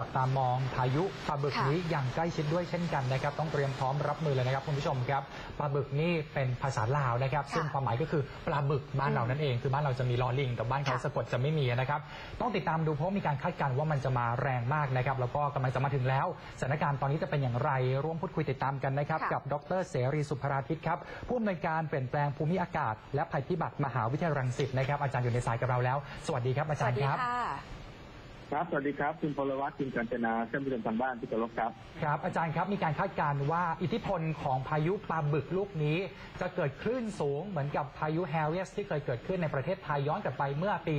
จับตามองพายุปลาบึกค่ะนี้อย่างใกล้ชิดด้วยเช่นกันนะครับ ต้องเตรียมพร้อมรับมือเลยนะครับคุณผู้ชมครับปลาบึกนี่เป็นภาษาลาวนะครับค่ะซึ่งความหมายก็คือปลาบึกบ้านเรานั่นเอง คือบ้านเราจะมีลอลิงแต่บ้านเขาค่ะสะกดจะไม่มีนะครับต้องติดตามดูเพราะมีการคาดการณ์ว่ามันจะมาแรงมากนะครับ แล้วก็กำลังจะมาถึงแล้วสถานการณ์ตอนนี้จะเป็นอย่างไรร่วมพูดคุยติดตามกันนะครับค่ะกับ ดรเสรีสุภราทิตครับผู้อำนวยการเปลี่ยนแปลงภูมิอากาศ และภัยพิบัติมหาวิทยาลัยรังสิตนะครับอาจารย์อยู่ในสายกับเราแล้ว สวัสดีครับอาสจารวัสย์ดีครับ ค่ะครับ สวัสดีครับ คุณพลวัตคุณกัญจนาท่านผู้ชมทางบ้านที่เคารพครับ ครับ อาจารย์ครับ มีการคาดการณ์ว่าอิทธิพลของพายุปลาบึกลูกนี้ จะเกิดคลื่นสูงเหมือนกับพายุแฮร์เรียสที่เคยเกิดขึ้นในประเทศไทยย้อนกลับไปเมื่อปี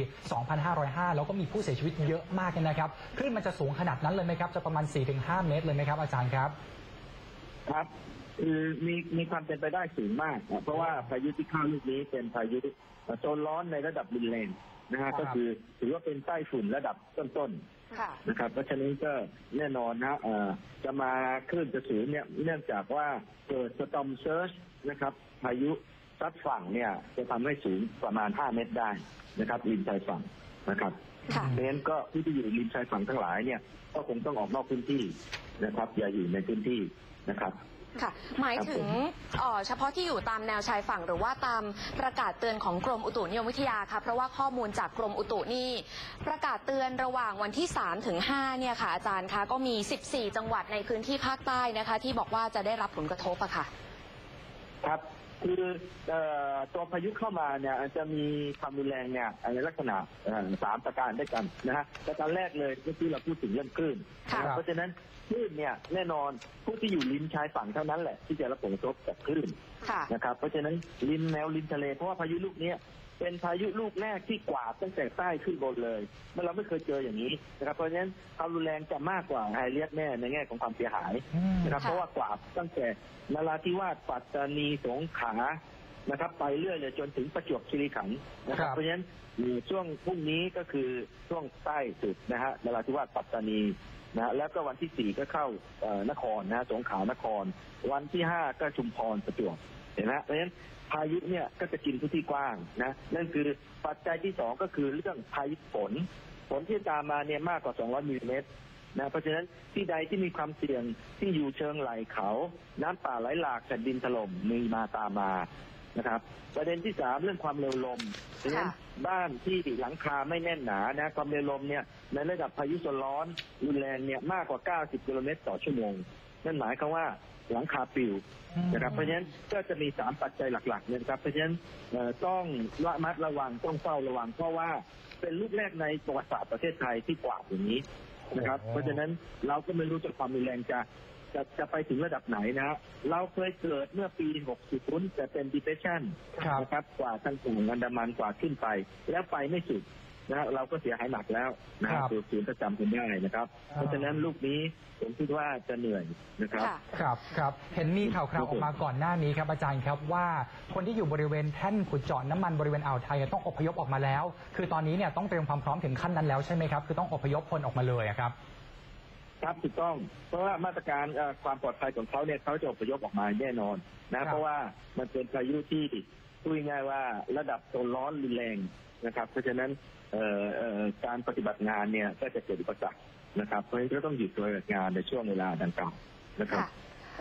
2505 แล้วก็มีผู้เสียชีวิตเยอะมากเลยนะครับ คลื่นมันจะสูงขนาดนั้นเลยไหมครับ จะประมาณ 4-5 เมตรเลยไหมครับอาจารย์ครับ ครับ คือมีมีความเป็นไปได้สูงมากนะเพราะว่าพายุที่เข้าลูกนี้เป็นพายุโซนร้อนในระดับรุนแรงนะครัฮะบก็คือถือว่าเป็นใต้ฝุ่นระดับต้นค่ะ ๆนะครับเพราะฉะนั้นก็แน่นอนนะเอ่อจะมาคลื่นจะสูงเนี่ยเนื่องจากว่าเกิดสตอมเซิร์ชนะครับพายุซัดฝั่งเนี่ยจะทำให้สูงประมาณ 5 เมตรได้นะครับริมชายฝั่งนะครับ ค่ะ เพราะฉะนั้นก็ผู้ที่อยู่ริมชายฝั่งทั้งหลายเนี่ยก็คงต้องออกนอกพื้นที่นะครับ อย่าอยู่ในพื้นที่นะครับ ค่ะ หมายถึงครับผมเอ่อเฉพาะที่อยู่ตามแนวชายฝั่งหรือว่าตามประกาศเตือนของกรมอุตุนิยมวิทยาค่ะเพราะว่าข้อมูลจากกรมอุตุนี่ประกาศเตือนระหว่างวันที่3ถึง5เนี่ยค่ะ อาจารย์คะก็มี 14 จังหวัดในพื้นที่ภาคใต้นะคะ ที่บอกว่าจะได้รับผลกระทบอะค่ะ ครับ คือเอ่อตัวพายุเข้ามาเนี่ยอาจจะมีความรุนแรงเนี่ยในลักษณะเอ่อสามประการด้วยกันนะฮะประการแรกเลยก็คือเราพูดถึงเรื่องคลื่นค่ะนะครับเพราะฉะนั้นคลื่นเนี่ยแน่นอนผู้ที่อยู่ริมชายฝั่งเท่านั้นแหละที่จะรับผลกระทบจากคลื่นค่ะ นะครับเพราะฉะนั้นริมแนวริมทะเลเพราะว่าพายุลูกเนี้ย เป็นพายุลูกแรกที่กวาดตั้งแต่ใต้ขึ้นบนเลยเมื่อเราไม่เคยเจออย่างนี้นะครับ เพราะฉะนั้นความรุนแรงจะมากกว่าไฮเรียสแน่ในแง่ของความเสียหายอืมนะครับค่ะเพราะว่ากวาดตั้งแต่นราธิวาสปัตตานีสงขลานะครับไปเรื่อยเลยจนถึงประจวบคีรีขันธ์นะครับครับเพราะฉะนั้นอยู่ช่วงพรุ่งนี้ก็คือช่วงใต้สุดนะฮะนราธิวาสปัตตานีนะฮะแล้วก็วันที่สี่ก็เข้าเอ่อนครนะฮะสงขลานคร วันที่ห้าก็ชุมพรประจวบ เห็นไหมเพราะฉะนั้นพายุเนี่ยก็จะกินพื้นที่กว้างนะนั่นคือปัจจัยที่สองก็คือเรื่องพายุฝนฝนที่ตามมาเนี่ยมากกว่า 200มิลลิเมตรนะเพราะฉะนั้นที่ใดที่มีความเสี่ยงที่อยู่เชิงไหล่เขา น้ำป่าไหลหลากแผ่นดินถล่มมีมาตามมานะครับ ประเด็นที่สามเรื่องความเร็วลมเพราะฉะนั้นค่ะบ้านที่หลังคาไม่แน่นหนานะความเร็วลมเนี่ยในระดับพายุโซนร้อนรุนแรงเนี่ยมากกว่า 90 กิโลเมตรต่อชั่วโมงนั่นหมายความว่า หลังคาปลิวนะครับเพราะฉะนั้นก็จะมีสามปัจจัยหลักๆเนี่ยนะครับเพราะฉะนั้นเอ่อต้องระมัดระวังต้องเฝ้าระวัง เพราะว่าเป็นลูกแรกในประวัติศาสตร์ประเทศไทยที่กวาดอย่างนี้นะครับโอ้เพราะฉะนั้นเราก็ไม่รู้จะความรุนแรงจะจะจะไปถึงระดับไหนนะฮะเราเคยเกิดเมื่อปี 60แต่เป็น depression ครับนะครับกว่าทางฝั่งอันดามันกว่าขึ้นไป แล้วไปไม่สุด นะฮะเราก็เสียหายหนักแล้วนะคครัรับบตัวศูนย์ประจำกันได้นะครับ เพราะฉะนั้นลูกนี้ผมคิดว่าจะเหนื่อยนะครับค่ะครับครับเห็นมีข่าวคราวออกมาก่อนหน้านี้ครับอาจารย์ครับว่าคนที่อยู่บริเวณแท่นขุดเจาะน้ำมันบริเวณอ่าวไทยต้องอพยพออกมาแล้ว คือตอนนี้เนี่ยต้องเตรียมความพร้อมถึงขั้นนั้นแล้วใช่ไหมครับ คือต้องอพยพคนออกมาเลยอะครับครับถูกต้อง เพราะว่ามาตรการเอ่อความปลอดภัยของเขาเนี่ยเขาจะอพยพออกมาแน่นอนครันะบเพราะว่ามันเป็นพายุที่พูดง่ายๆว่าระดับโซนร้อนรุนแรง นะครับ เพราะฉะนั้นการปฏิบัติงานเนี่ยก็จะเกิดอุปสรรคนะครับ เพราะฉะนั้นก็ต้องหยุดปฏิบัติงานในช่วงเวลาดังกล่าวนะครับ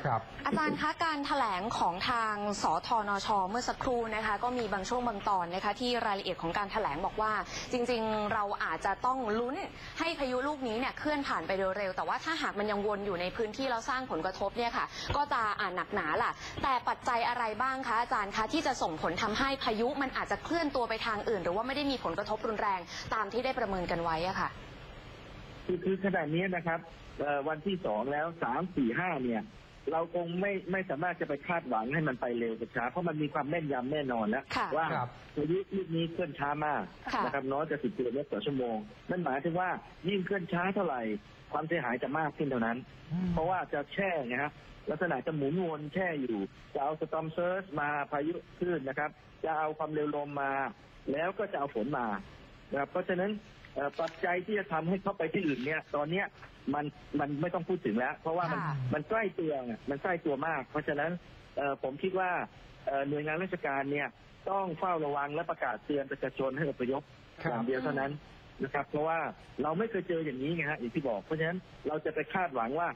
ค่ะครับอาจารย์คะการถแถลงของทางสทนช เมื่อสักครู่นะคะ ก็มีบางช่วงบางตอนนะคะ ที่รายละเอียดของการถแถลงบอกว่า จริงๆ เราอาจจะต้องลุ้นให้พายุลูกนี้เนี่ยเคลื่อนผ่านไปเร็วๆแต่ว่าถ้าหากมันยังวนอยู่ในพื้นที่แล้วสร้างผลกระทบเนี่ยค่ะ ก็จะอ่านหนักหนาล่ะ แต่ปัจจัยอะไรบ้างคะอาจารย์คะที่จะส่งผลทำให้พายุมันอาจจะเคลื่อนตัวไปทางอื่น หรือว่าไม่ได้มีผลกระทบรุนแรงตามที่ได้ประเมินกันไว้อะค่ะคือคือขนาดนี้นะครับเอ่อวันที่สองแล้วสามสี่ห้าเนี่ย เราคงไม่ไม่สามารถจะไปคาดหวังให้มันไปเร็วกับช้าเพราะมันมีความแม่นยำแน่นอนแล้วค่ะว่าครับ พายุลูกนี้เคลื่อนช้ามากค่ะนะครับน้อยจะสิบกิโลเมตรต่อชั่วโมงนั่นหมายถึงว่ายิ่งเคลื่อนช้าเท่าไหร่ ความเสียหายจะมากขึ้นเท่านั้นเพราะว่าจะแช่ไงฮะลักษณะจะหมุนวนแช่อยู่ จะเอาสตอมเซิร์ชมาพายุคลื่นนะครับ จะเอาความเร็วลมมา แล้วก็จะเอาฝนมา นะครับเพราะฉะนั้นเอ่อปัจจัยที่จะทำให้เขาไปที่อื่นเนี่ย ตอนเนี้ยมันมันไม่ต้องพูดถึงแล้ว เพราะว่ามันค่ะมันใกล้ตัวไงมันใกล้ตัวมาก เพราะฉะนั้นเอ่อผมคิดว่าเอ่อหน่วยงานราชการเนี่ยต้องเฝ้าระวังและประกาศเตือนประชาชนให้อพยพครับอย่างเดียวเท่านั้นนะครับ เพราะว่าเราไม่เคยเจออย่างนี้ไงฮะอย่างที่บอกเพราะฉะนั้นเราจะไปคาดหวังว่า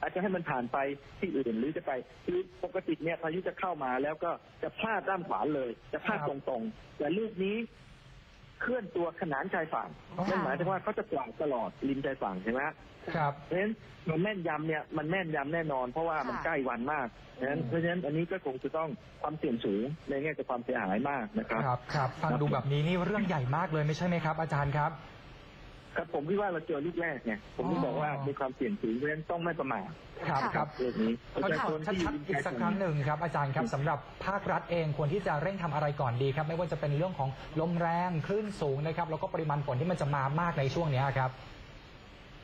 อาจจะให้มันผ่านไปที่อื่นหรือจะไปคือปกติเนี่ยพายุจะเข้ามาแล้วก็จะพลาดด้านขวาเลย จะพลาดครับตรงๆ แต่ลูกนี้ เคลื่อนตัวขนานชายฝั่งอ๋อ นั่นหมายถึงว่าเขาจะกวาดตลอดริมชายฝั่งใช่ไหมฮะครับ เพราะฉะนั้นมันแม่นยำเนี่ยมันแม่นยำแน่นอน เพราะว่ามันค่ะ ใกล้วันมากเพราะฉะนั้นอืม เพราะฉะนั้นอันนี้ก็คงจะต้องความเสี่ยงสูงในแง่ของความเสียหายมากนะครับ ครับครับฟังดูแบบนี้นี่เรื่องใหญ่มากเลยไม่ใช่ไหมครับ อาจารย์ครับ ครับผมคิดว่าเราเจอลูกแรกเนี่ยผมถึงบอกว่าอ๋อมีความเสี่ยงสูงเพราะฉะนั้นต้องไม่ประมาทครับค่ะครับเรื่องนี้ขอประชาถามชนที่อยู่ชัดริมๆอีกชายสักฝั่งครั้งหนึ่งครับอาจารย์ครับสำหรับภาครัฐเองควรที่จะเร่งทำอะไรก่อนดีครับ ไม่ว่าจะเป็นเรื่องของลมแรงคลื่นสูงนะครับแล้วก็ปริมาณฝนที่มันจะมามากในช่วงนี้ครับ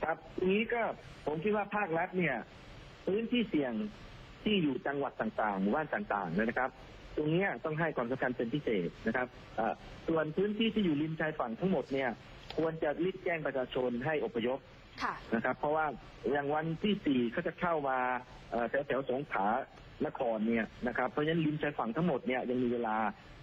ครับทีนี้ก็ผมคิดว่าภาครัฐเนี่ย พื้นที่เสี่ยงที่อยู่จังหวัดต่างๆหมู่บ้านต่างๆเนี่ยนะครับ ตรงเนี้ยต้องให้ความสำคัญเป็นพิเศษนะครับเอ่อส่วนพื้นที่ที่อยู่ริมชายฝั่งทั้งหมดเนี่ยควรจะรีบแจ้งประชาชนให้อพยพค่ะนะครับ เพราะว่าอย่างวันที่สี่เขาจะเข้ามาเอ่อแถวแถวๆสงขลานครเนี่ยนะครับเพราะฉะนั้นริมชายฝั่งทั้งหมดเนี่ยยังมีเวลา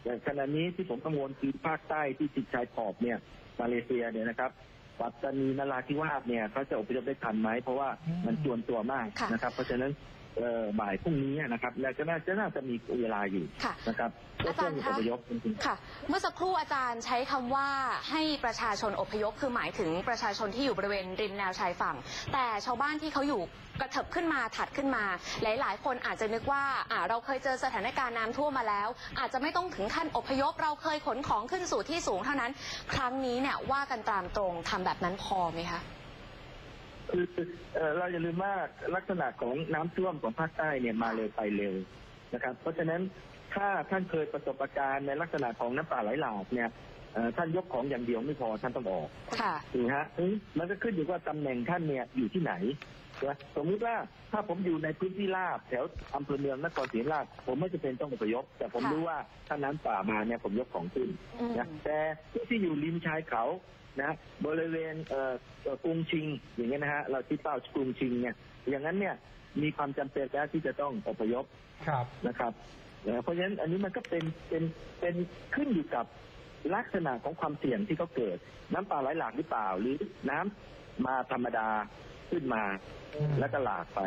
แต่ขณะนี้ที่ผมกังวลคือภาคใต้ที่ติดชายขอบเนี่ยมาเลเซียเนี่ยนะครับปัตตานีนราธิวาสเนี่ยเขาจะอพยพได้ทันไหมเพราะว่าอืมมันจวนตัวมากค่ะนะครับ เพราะฉะนั้น เอ่อบ่ายพรุ่งนี้นะครับ แล้วก็น่าจะน่าจะมีเวลาอยู่ค่ะนะครับก็อาต้จาอรงย์อคะ พยพจริงๆ ค่ะ เมื่อสักครู่อาจารย์ใช้คำว่าให้ประชาชนอพยพคือหมายถึงประชาชนที่อยู่บริเวณริมแนวชายฝั่ง แต่ชาวบ้านที่เขาอยู่กระเถิบขึ้นมาถัดขึ้นมา หลาย ๆ คนอาจจะนึกว่าอ่าเราเคยเจอสถานการณ์น้ำท่วมมาแล้ว อาจจะไม่ต้องถึงขั้นอพยพ เราเคยขนของขึ้นสู่ที่สูงเท่านั้น ครั้งนี้เนี่ยว่ากันตามตรงทำแบบนั้นพอไหมคะ คือเอ่อเราอย่าลืมว่าลักษณะของน้ำท่วมของภาคใต้เนี่ยมาเร็วไปเร็วนะครับ เพราะฉะนั้นถ้าท่านเคยประสบการณ์ในลักษณะของน้ำป่าไหลหลากเนี่ยเอ่อท่านยกของอย่างเดียวไม่พอท่านต้องออกค่ะ ถูกไหมฮะอืมมันก็ขึ้นอยู่ว่าตำแหน่งท่านเนี่ยอยู่ที่ไหน นะสมมุติว่าถ้าผมอยู่ในพื้นที่ราบแถวอำเภอเมืองนครศรีธรรมราชผมไม่จำเป็นต้องอพยพ แต่ผมค่ะรู้ว่าถ้าน้ำป่ามาเนี่ยผมยกของขึ้นอืม นะแต่ผู้ที่อยู่ริมชายเขานะบริเวณเอ่อเอ่อกรุงชิง อย่างเงี้ยนะฮะเราที่เป้ากรุงชิงเนี่ยอย่างนั้นเนี่ยมีความจำเป็นแล้วที่จะต้องอพยพ ครับ นะครับนะเพราะฉะนั้นอันนี้มันก็เป็นเป็นเป็นขึ้นอยู่กับลักษณะของความเสี่ยงที่เขาเกิด น้ำป่าไหลหลากหรือเปล่า หรือน้ำมาธรรมดา ขึ้นมาอืมแล้วก็หลากไป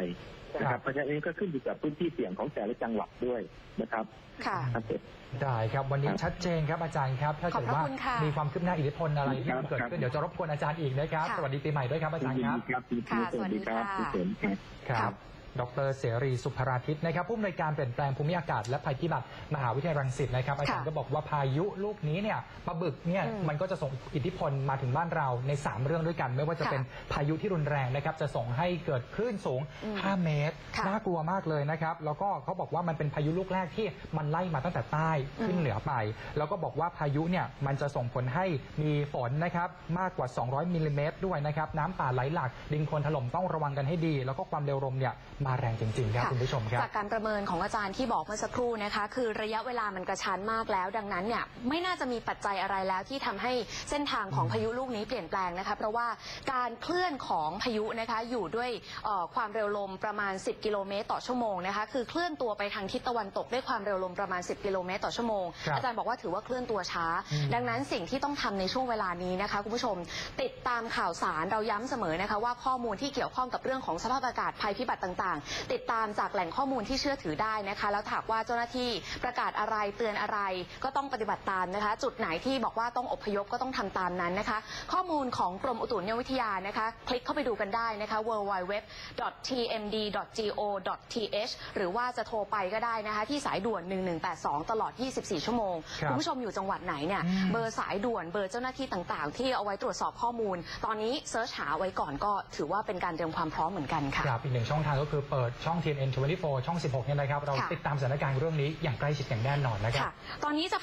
นะคครัรับบเพราะฉะนั้นอันนี้ก็ขึ้นอยู่กับพื้นที่เสี่ยงของแต่ละจังหวัดด้วยนะครับค่ะครับผมได้ครับวันนี้ชัดเจนครับอาจารย์ครับถ้าเกิดว่าขอบพระคุณค่ะมีความคืบหน้าอิทธิพลอะไรที่มันเกิดครับขึ้นเดี๋ยวจะรบกวนอาจารย์อีกนะครับค่ะสวัสดีปีใหม่ด้วยครับอาจารย์ครับครับค่ะสวัสดีค่ะคุณเสริมครับครับ ดรเสรีสุภราทิตนะครับผู้อำนวยการเปลี่ยนแปลงภูมิอากาศและภัยพิบัติมหาวิทยาลัยรังสิตนะครับอาจารย์ค่ะก็บอกว่าพายุลูกนี้เนี่ยปลาบึกเนี่ยอืมมันก็จะส่งอิทธิพลมาถึงบ้านเราใน 3 เรื่องด้วยกัน ไม่ว่าจะค่ะเป็นพายุที่รุนแรงนะครับจะส่งให้เกิดคลื่นสูงอืม5เมตรค่ะน่ากลัวมากเลยนะครับแล้วก็เขาบอกว่ามันเป็นพายุลูกแรกที่มันไล่มาตั้งแต่ใต้ขึ้นอืมเหนือไป แล้วก็บอกว่าพายุเนี่ยมันจะส่งผลให้มีฝนนะครับมากกว่า 200มิลลิเมตรด้วยนะครับน้ำป่าไหลหลากดินโคลนถล่มต้องระวังกันให้ดี แล้วก็ความเร็วลมเนี่ยมาแรงจริงๆครับค่ะคุณผู้ชมครับจากการประเมินของอาจารย์ที่บอกเมื่อสักครู่นะคะ คือระยะเวลามันกระชั้นมากแล้ว ดังนั้นเนี่ยไม่น่าจะมีปัจจัยอะไรแล้วที่ทำให้เส้นทางของพายุลูกนี้เปลี่ยนแปลงนะคะ เพราะว่าการเคลื่อนของพายุนะคะอยู่ด้วยเอ่อความเร็วลมประมาณ 10 กิโลเมตรต่อชั่วโมงนะคะคือเคลื่อนตัวไปทางทิศตะวันตกด้วยความเร็วลมประมาณ 10 กิโลเมตรต่อชั่วโมงครับอาจารย์บอกว่าถือว่าเคลื่อนตัวช้าอืมดังนั้นสิ่งที่ต้องทำในช่วงเวลานี้นะคะคุณผู้ชม ติดตามข่าวสารเราย้ำเสมอนะคะว่าข้อมูลที่เกี่ยวข้องกับเรื่องของสภาพอากาศภัยพิบัติต่างๆ ติดตามจากแหล่งข้อมูลที่เชื่อถือได้นะคะ แล้วถากว่าเจ้าหน้าที่ประกาศอะไรเตือนอะไรก็ต้องปฏิบัติตามนะคะ จุดไหนที่บอกว่าต้องอพยพก็ต้องทำตามนั้นนะคะ ข้อมูลของกรมอุตุนิยมวิทยานะคะ คลิกเข้าไปดูกันได้นะคะ www.tmd.go.th หรือว่าจะโทรไปก็ได้นะคะ ที่สายด่วน 1182 ตลอด 24 ชั่วโมงครับณผู้ชมอยู่จังหวัดไหนเนี่ยอืมเบอร์สายด่วนเบอร์เจ้าหน้าที่ต่างๆ ที่เอาไว้ตรวจสอบข้อมูล ตอนนี้เซิร์ชหาไว้ก่อนก็ถือว่าเป็นการเตรียมความพร้อมเหมือนกันค่ะครับอีกหนึ่งช่องทางก็คือเปิดช่อง TNN 24 ช่อง 16 เนี่ยนะครับ เราค่ะ ติดตามสถานการณ์เรื่องนี้อย่างใกล้ชิดอย่างแน่นอนนะครับ ค่ะ ตอนนี้จะ